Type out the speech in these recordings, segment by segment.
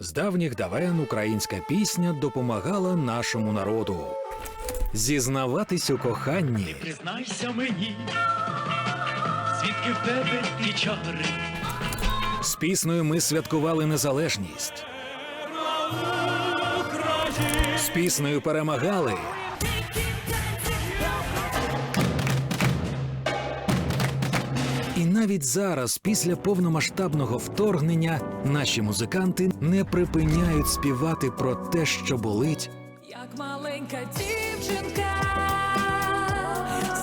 З давніх давен українська пісня допомагала нашому народу. Зізнаватись у коханні, Признайся мені, звідки в тебе ті чари, з піснею ми святкували незалежність. З піснею перемагали. І навіть зараз, після повномасштабного вторгнення, наші музиканти не припиняють співати про те, що болить, Як маленька дівчинка,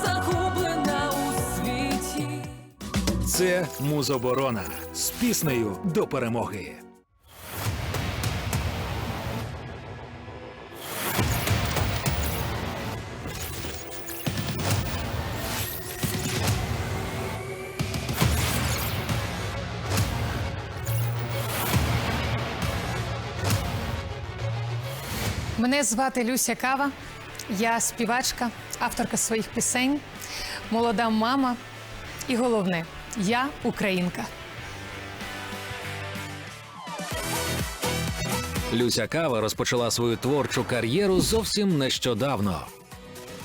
загублена у світі. Це музоборона з піснею до перемоги. Мене звати Люся Кава. Я співачка, авторка своїх пісень, молода мама. І головне, я українка. Люся Кава розпочала свою творчу кар'єру зовсім нещодавно.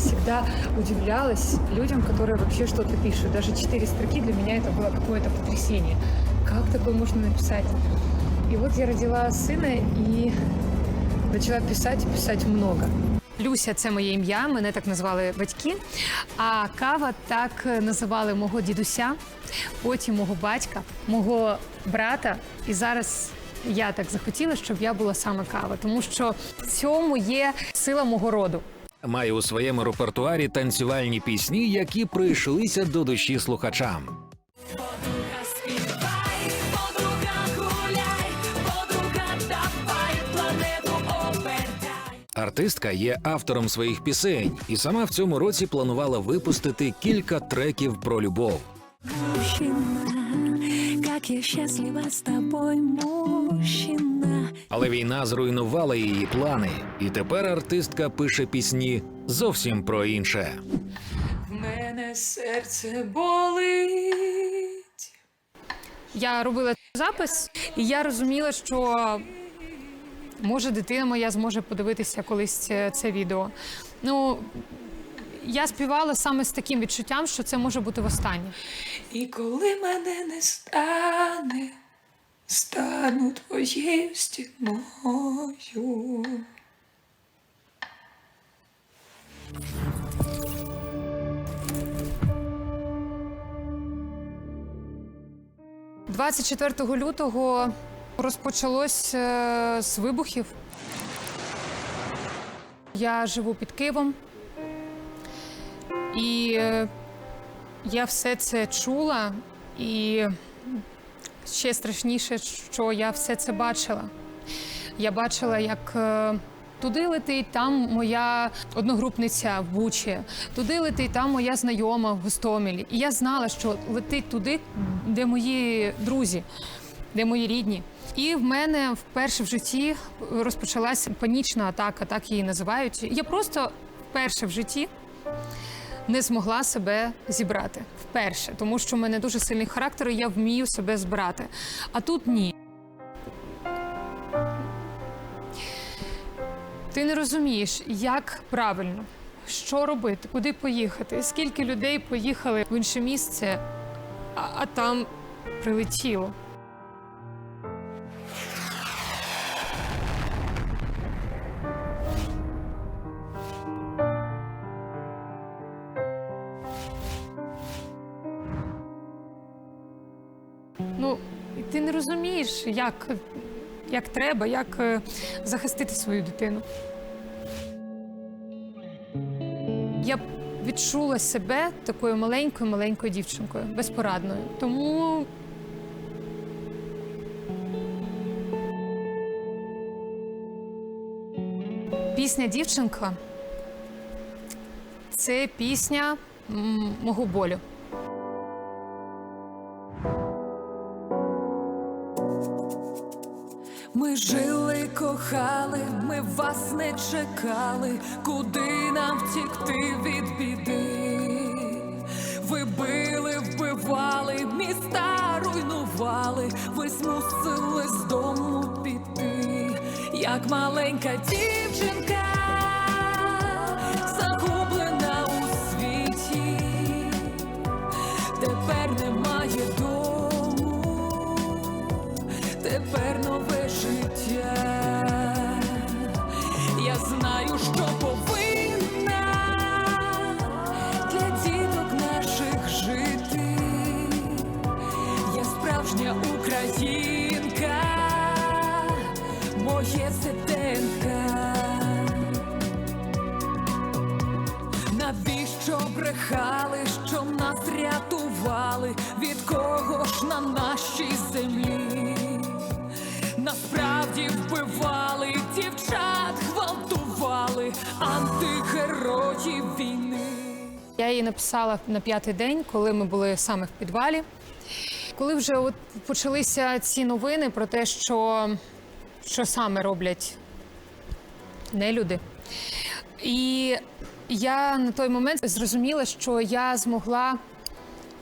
всегда удивлялась людям, которые вообще что-то пишут. Даже четыре строки для меня это было какое-то потрясение. Как такое можно написать? И вот я родила сына и начала писать, и писать много. Люся це моє ім'я, мене так назвали батьки. А кава так називали мого дідуся, потім мого батька, мого брата. І зараз я так захотіла, щоб я була саме кава, тому що в цьому є сила мого роду. Має у своєму репертуарі танцювальні пісні, які прийшлися до душі слухачам. Артистка є автором своїх пісень і сама в цьому році планувала випустити кілька треків про любов. Как я счастлива с тобой, мужчина. Але війна зруйнувала її плани, і тепер артистка пише пісні зовсім про інше. В мене серце болить. Я робила запис, і я розуміла, що може дитина моя зможе подивитися колись це, відео. Ну я співала саме з таким відчуттям, що це може бути востаннє. І коли мене не стане, стану твоєю стіною. 24 лютого розпочалось е, з вибухів. Я живу під Києвом, і е, я все це чула, і ще страшніше, що я все це бачила. Я бачила, як е, туди летить там моя одногрупниця в Бучі, туди летить там моя знайома в Гостомелі. І я знала, що летить туди, де мої друзі, де мої рідні. І в мене вперше в житті розпочалася панічна атака, так її називають. Я просто вперше в житті не змогла себе зібрати. Вперше, тому що в мене дуже сильний характер, і я вмію себе збирати. А тут ні. Ти не розумієш, як правильно, що робити, куди поїхати, скільки людей поїхали в інше місце, а, а там прилетіло. Ну, ти не розумієш, як, як треба, як е, захистити свою дитину. Я відчула себе такою маленькою, маленькою дівчинкою, безпорадною. Тому пісня дівчинка це пісня мого болю. Вас не чекали, куди нам втікти від біди. Ви били, вбивали, міста руйнували, ви змусили з дому піти. як маленька дівчинка, загублена у світі, тепер немає дому, тепер нове життя. Що повинна для діток наших жити. Я справжня українка, моє це Навіщо брехали, що нас рятували? Від кого ж на нашій землі? Насправді вбивали дівчат, гвалтували антигероїв війни. Я її написала на п'ятий день, коли ми були саме в підвалі. Коли вже от почалися ці новини про те, що, що саме роблять нелюди. І я на той момент зрозуміла, що я змогла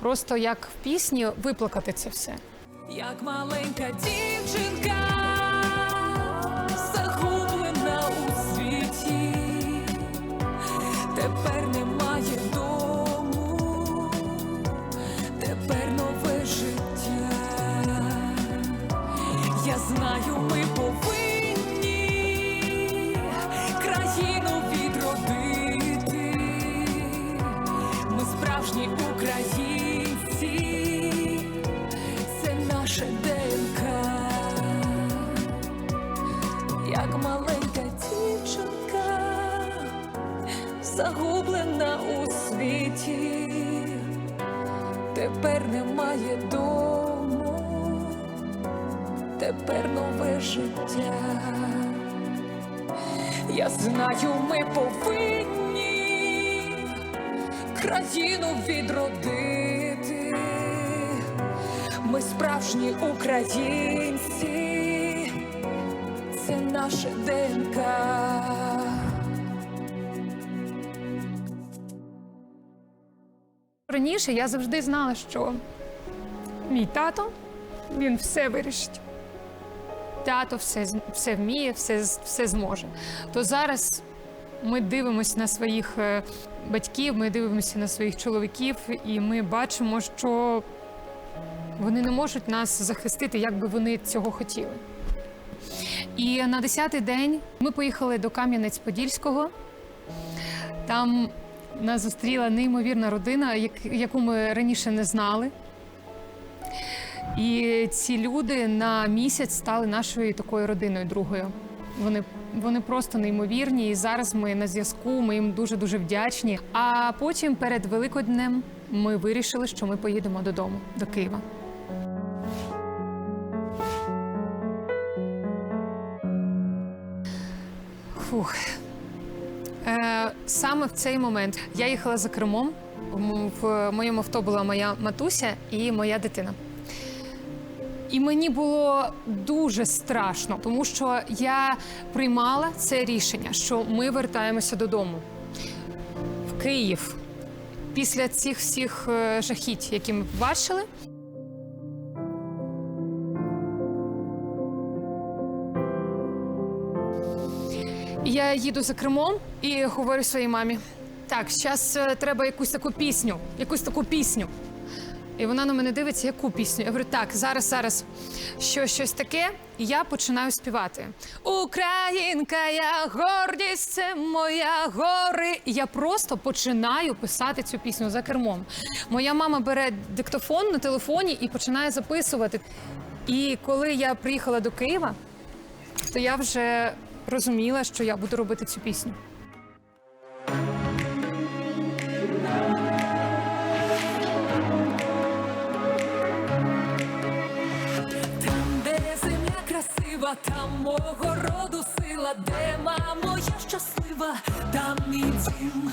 просто як в пісні виплакати це все. як маленька дівчинка, загублена у світі, тепер немає дому, тепер нове життя. Я знаю, ми повинні країну відродити. Ми справжні українці, це наше ДНК. Раніше я завжди знала, що мій тато він все вирішить. Тато все, все вміє, все, все зможе. То зараз ми дивимося на своїх е, батьків, ми дивимося на своїх чоловіків, і ми бачимо, що вони не можуть нас захистити, як би вони цього хотіли. І на 10-й день ми поїхали до Кам'янець-Подільського. Там нас зустріла неймовірна родина, як- яку ми раніше не знали. І ці люди на місяць стали нашою такою родиною другою. Вони, вони просто неймовірні. І зараз ми на зв'язку, ми їм дуже дуже вдячні. А потім перед Великоднем ми вирішили, що ми поїдемо додому, до Києва. Фух. Е, саме в цей момент я їхала за кермом. В моєму авто була моя матуся і моя дитина. І мені було дуже страшно, тому що я приймала це рішення, що ми вертаємося додому в Київ після цих всіх е, жахіть, які ми бачили. Я їду за кермом і говорю своїй мамі: так, зараз треба якусь таку пісню, якусь таку пісню. І вона на мене дивиться, яку пісню. Я говорю, так, зараз, зараз. Що, щось таке, і я починаю співати. Українка, я гордість, це моя гори. Я просто починаю писати цю пісню за кермом. Моя мама бере диктофон на телефоні і починає записувати. І коли я приїхала до Києва, то я вже розуміла, що я буду робити цю пісню. Там, де земля красива, там мого роду сила, де мамо, я щаслива, там мій дім,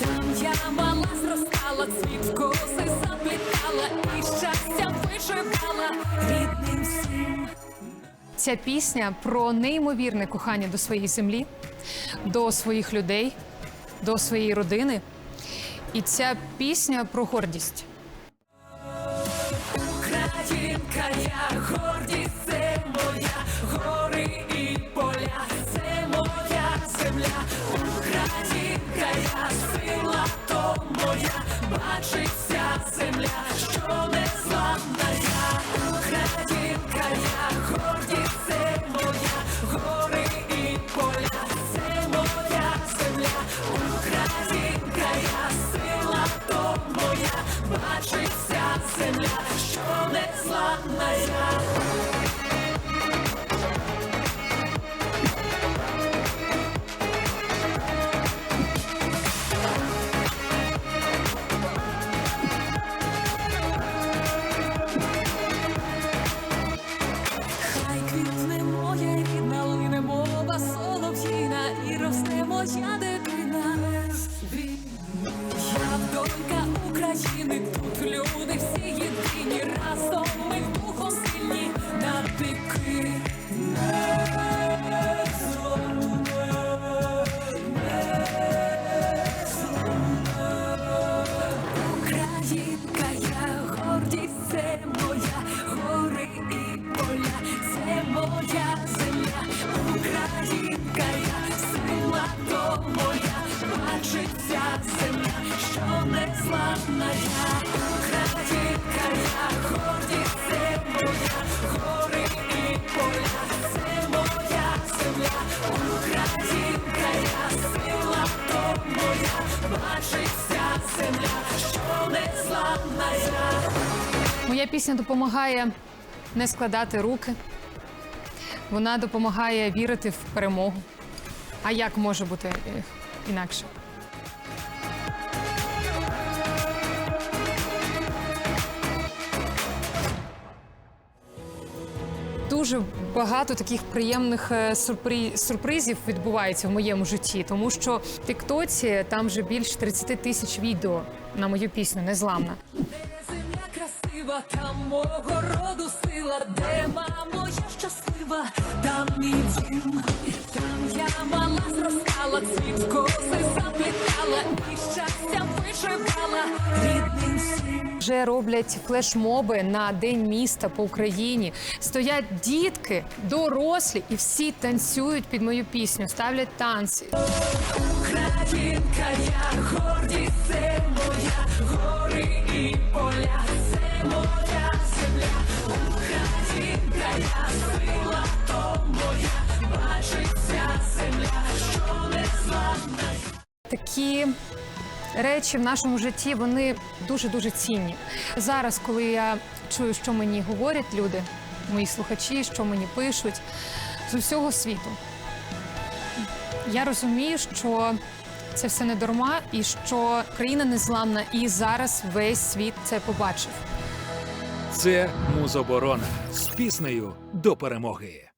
там я мала зростала, цвіт в коси заплітала і рідним всім. Ця пісня про неймовірне кохання до своєї землі, до своїх людей, до своєї родини. І ця пісня про гордість. Донька Моя пісня допомагає не складати руки. Вона допомагає вірити в перемогу. А як може бути е, інакше? Дуже багато таких приємних е, сюрпри- сюрпризів відбувається в моєму житті, тому що в Тіктоці там вже більше 30 тисяч відео на мою пісню Незламна. Красива, там мого роду сила, де мамо я щаслива, там мій дім, там я мала зростала, цвіт коси заплітала, і щастя вишивала рідним всім. Вже роблять флешмоби на день міста по Україні. Стоять дітки, дорослі, і всі танцюють під мою пісню, ставлять танці. Українка, я гордість, це моя гори і поля, це моя земля, я сила, моя, бачить ця земля, що не зламна. Такі речі в нашому житті вони дуже дуже цінні. Зараз, коли я чую, що мені говорять люди, мої слухачі, що мені пишуть з усього світу, я розумію, що це все не дарма, і що країна незламна, і зараз весь світ це побачив. Це музоборона з піснею до перемоги.